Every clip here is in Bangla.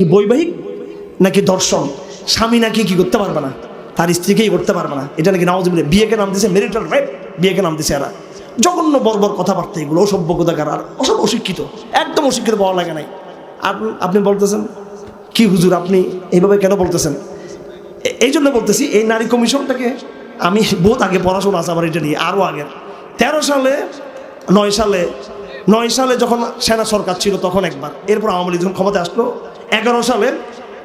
কি বৈবাহিক নাকি দর্শন? স্বামী নাকি কি করতে পারবে না? তার স্ত্রীকেই করতে পারবে না। এটা নাকি নামাজ বিয়েকে নাম দিছে মেরিটাল রেপ বিয়েকে নাম দিছে এরা। জঘন্য বর্বর কথাবার্তা এগুলো অসভ্যতাকার আর অসব অশিক্ষিত। একদম অশিক্ষিত পাওয়া লাগে নাই। আপনি বলতেছেন? কি হুজুর আপনি এইভাবে কেন বলতেছেন? এই জন্য বলতেছি, এই নারী কমিশনটাকে আমি বহুত আগে পড়াশোনা আছে আমার এটা নিয়ে, আরও আগের। তেরো সালে, নয় সালে নয় সালে যখন সেনা সরকার ছিল তখন একবার, এরপর আওয়ামী লীগ যখন ক্ষমতায় আসলো এগারো সালে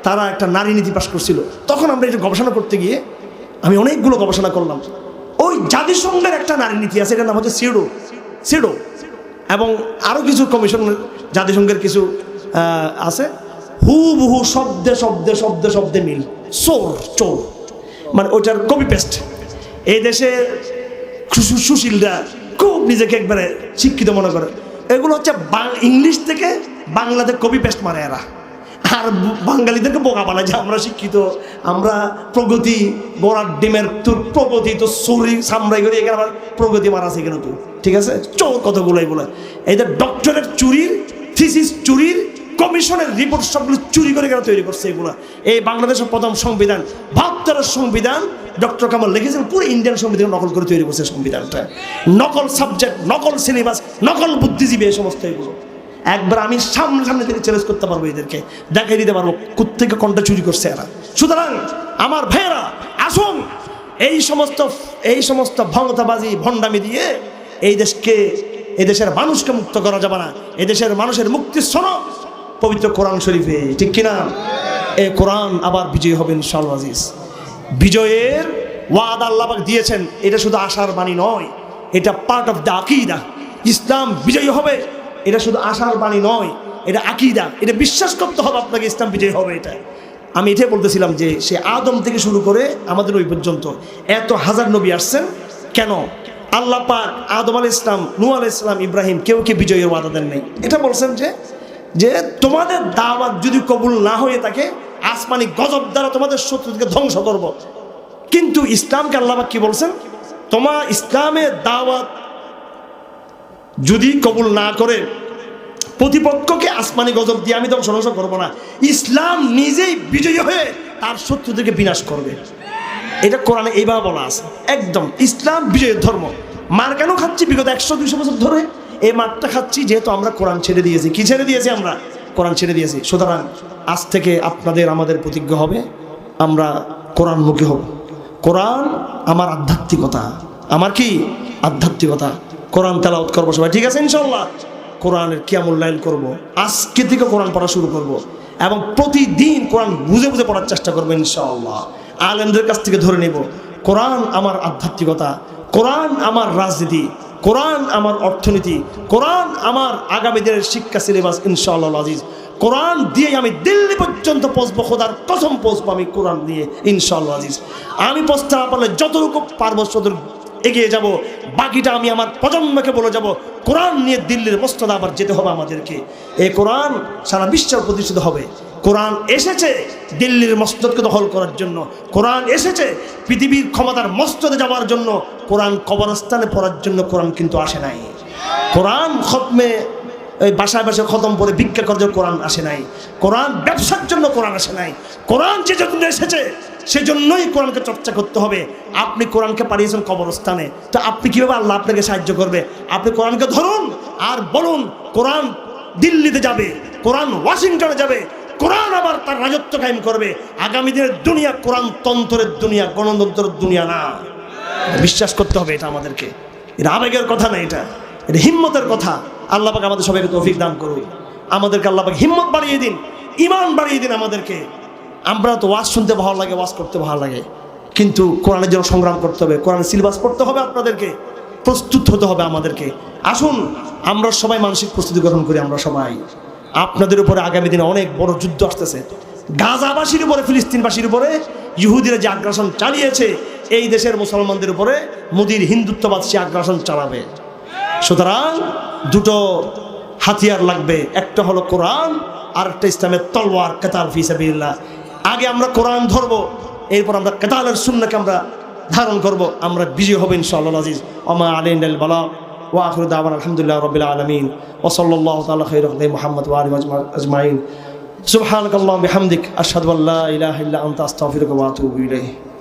তারা একটা নারী নীতি পাশ করছিল। তখন আমরা এটা গবেষণা করতে গিয়ে আমি অনেকগুলো গবেষণা করলাম। ওই জাতিসংঘের একটা নারী নীতি আছে, এটার নাম হচ্ছে সিডো। সিডো। এবং আরও কিছু কমিশন, জাতিসংঘের কিছু আছে। হু বহু শব্দে শব্দে শব্দে শব্দে মিল। চোর চোর। মানে ওইটার কপি পেস্ট এই দেশে সুশীলরা খুব নিজেকে একবারে শিক্ষিত মনে করে। এগুলো হচ্ছে ইংলিশ থেকে বাংলাতে কপি পেস্ট মারে এরা। আর বাঙালিদেরকে বোকা বানায় যে আমরা শিক্ষিত, আমরা প্রগতি গোড়ার ডিমের তোর প্রগতি তো চুরি সামরাই করে এখানে আবার প্রগতি মারাছে এখানে তুই ঠিক আছে? চোর কতগুলো এগুলো? এই যে ডক্টরের চুরির থিসিস চুরির কমিশনের রিপোর্ট সবগুলো চুরি করে কেন তৈরি করছে এগুলো। এই বাংলাদেশের প্রথম সংবিধান, বাহাত্তরের সংবিধান ডক্টর কামাল লিখেছেন, পুরো ইন্ডিয়ান সংবিধান নকল করে তৈরি করছে সংবিধানটা। নকল সাবজেক্ট নকল সিলেবাস নকল বুদ্ধিজীবী, এই সমস্ত এগুলো। একবার আমি সামনে সামনে থেকে চ্যালেঞ্জ করতে পারব এদেরকে, দেখাই দিতে পারব কোথেকে কোনটা চুরি করছে এরা। সুতরাং আমার ভাইয়েরা, আসুন, এই সমস্ত এই সমস্ত ভঙ্গতাবাজি, ভণ্ডামি দিয়ে এই দেশকে, এই দেশের মানুষকে মুক্ত করা যাবে না। এই দেশের মানুষের মুক্তি সনদ পবিত্র কোরআন শরীফে, ঠিক কিনা? এই কোরআন আবার বিজয়ী হবেন ইনশাআল্লাহ আজিজ। বিজয়ের ওয়াদ আল্লাহ দিয়েছেন, এটা শুধু আশার বাণী নয়, এটা পার্ট অফ দ্য আকিদা। ইসলাম বিজয়ী হবে এটা শুধু আশার বাণী নয়, এটা আকিদা। এটা বিশ্বাস করতে হবে আপনাকে ইসলাম বিজয়ী হবে এটা। আমি এটাই বলতেছিলাম যে সে আদম থেকে শুরু করে আমাদের ওই পর্যন্ত। এত হাজার নবী আসছেন, কেন? আল্লাহ পাক আদম আল ইসলাম নু আল ইসলাম ইব্রাহিম কেউ কে বিজয়ের ওয়াদা দেন নাই? এটা বলছেন যে যে তোমাদের দাওয়াত যদি কবুল না হয়ে থাকে, আসমানি গজব দ্বারা তোমাদের শত্রুকে ধ্বংস করব। কিন্তু ইসলামকে আল্লাহ কি বলছেন? তোমার ইসলামের দাওয়াত যদি কবুল না করে প্রতিপক্ষকে আসমানি গজব দিয়ে আমি ধ্বংস ধ্বংস করব না। ইসলাম নিজেই বিজয়ী হয়ে তার শত্রুদেরকে বিনাশ করবে। এটা কোরআনে এইভাবে বলা আছে। একদম, ইসলাম বিজয়ের ধর্ম। মার কেন খাচ্ছি? বিগত একশো দুইশো বছর ধরে এই মারটা খাচ্ছি, যেহেতু আমরা কোরআন ছেড়ে দিয়েছি। কি ছেড়ে দিয়েছি আমরা? কোরআন ছেড়ে দিয়েছি। সুতরাং আজ থেকে আপনাদের আমাদের প্রতিজ্ঞা হবে, আমরা কোরআনমুখী হব। কোরআন আমার আধ্যাত্মিকতা। আমার কি? আধ্যাত্মিকতা। কোরআন তেলাওত করব সবাই। ঠিক আছে ইনশাল্লাহ কোরআনের কিয়ামূল্যায়ন করব, আজকে থেকে কোরআন পড়া শুরু করব এবং প্রতিদিন কোরআন বুঝে বুঝে পড়ার চেষ্টা করব ইনশাআল্লাহ। আলেমদের কাছ থেকে ধরে নেব, কোরআন আমার আধ্যাত্মিকতা, কোরআন আমার রাজনীতি, কোরআন আমার অর্থনীতি, কোরআন আমার আগামী দিনের শিক্ষা সিলেবাস ইনশাআল্লাহ আজিজ। কোরআন দিয়ে আমি দিল্লি পর্যন্ত পৌঁছবো, খোদার কসম পৌঁছবো আমি কোরআন দিয়ে ইনশাআল্লাহ আজিজ। আমি পৌঁছতে না পারলে যতটুকু পারব ততটুকু এগিয়ে যাব। বাকিটা আমি আমার প্রজন্মকে বলে যাব। কোরআন নিয়ে দিল্লির মস্তদা আবার যেতে হবে আমাদেরকে। এই কোরআন সারা বিশ্বের প্রতিষ্ঠিত হবে। কোরআন এসেছে দিল্লির মসজিদকে দখল করার জন্য। কোরআন এসেছে পৃথিবীর ক্ষমতার মসজিদে যাওয়ার জন্য। কোরআন কবরস্থানে পড়ার জন্য কোরআন কিন্তু আসে নাই। কোরআন খতমে এই বাসায় বাসায় খতম করে ভিক্ষা করার জন্য কোরআন আসে নাই। কোরআন ব্যবসার জন্য কোরআন আসে নাই। কোরআন যে জন্য এসেছে, সেজন্যই কোরআনকে চর্চা করতে হবে। আপনি কোরআনকে পাঠিয়েছেন কবরস্থানে। তো আপনি কীভাবে আল্লাহ আপনাকে সাহায্য করবে? আপনি কোরআনকে ধরুন আর বলুন, কোরআন দিল্লিতে যাবে, কোরআন ওয়াশিংটনে যাবে, কোরআন আবার তার রাজত্ব কায়েম করবে। আগামী দিনের দুনিয়া কোরআন তন্ত্রের দুনিয়া, গণতন্ত্রের দুনিয়া না। বিশ্বাস করতে হবে এটা আমাদেরকে। এটা আবেগের কথা না এটা। এটা হিম্মতের কথা। আল্লাহ আমাদের সবাইকে তৌফিক দান করুন। আমাদেরকে আল্লাহ হিম্মত বাড়িয়ে দিন ইমান বাড়িয়ে দিন আমাদেরকে। আমরা তো ওয়াজ শুনতে ভালো লাগে, ওয়াজ করতে ভালো লাগে। কিন্তু কোরআনের জন্য সংগ্রাম করতে হবে, কোরআনের সিলেবাস পড়তে হবে আপনাদেরকে, প্রস্তুত হতে হবে আমাদেরকে। আসুন, আমরা সবাই মানসিক প্রস্তুতি গ্রহণ করি, আমরা সবাই। আপনাদের উপরে আগামী দিনে অনেক বড় যুদ্ধ আসতেছে। গাজাবাসীর উপরে, ফিলিস্তিনবাসীর উপরে ইহুদিরা যে আগ্রাসন চালিয়েছে, এই দেশের মুসলমানদের উপরে মোদির হিন্দুত্ববাদ সে আগ্রাসন চালাবে। সুতরাং দুটো হাতিয়ার লাগবে। একটা হলো কোরআন, আর একটা ইসলামের তলোয়ার, কেতাল ফিসাবিল্লাহ আগে আমরা কোরআন ধরবো, এরপর আমরা কেতালের শূন্যকে আমরা ধারণ করব। আমরা বিজয় হব ইনশাআল্লাহ আজিজ। ওমা আলিন আল বালা ওয়াখর দাওয়ান আলহামদুলিল্লাহ রবিল আলমিন। ওসল্লাহ তালা খৈর মোহাম্মদ ওয়ালি আজমাইন। সুবহানাকাল্লাহুম্মা বিহামদিক, আশহাদু আল্লা ইলাহা ইল্লা আনতা, আস্তাগফিরুকা ওয়া আতুবু ইলাইক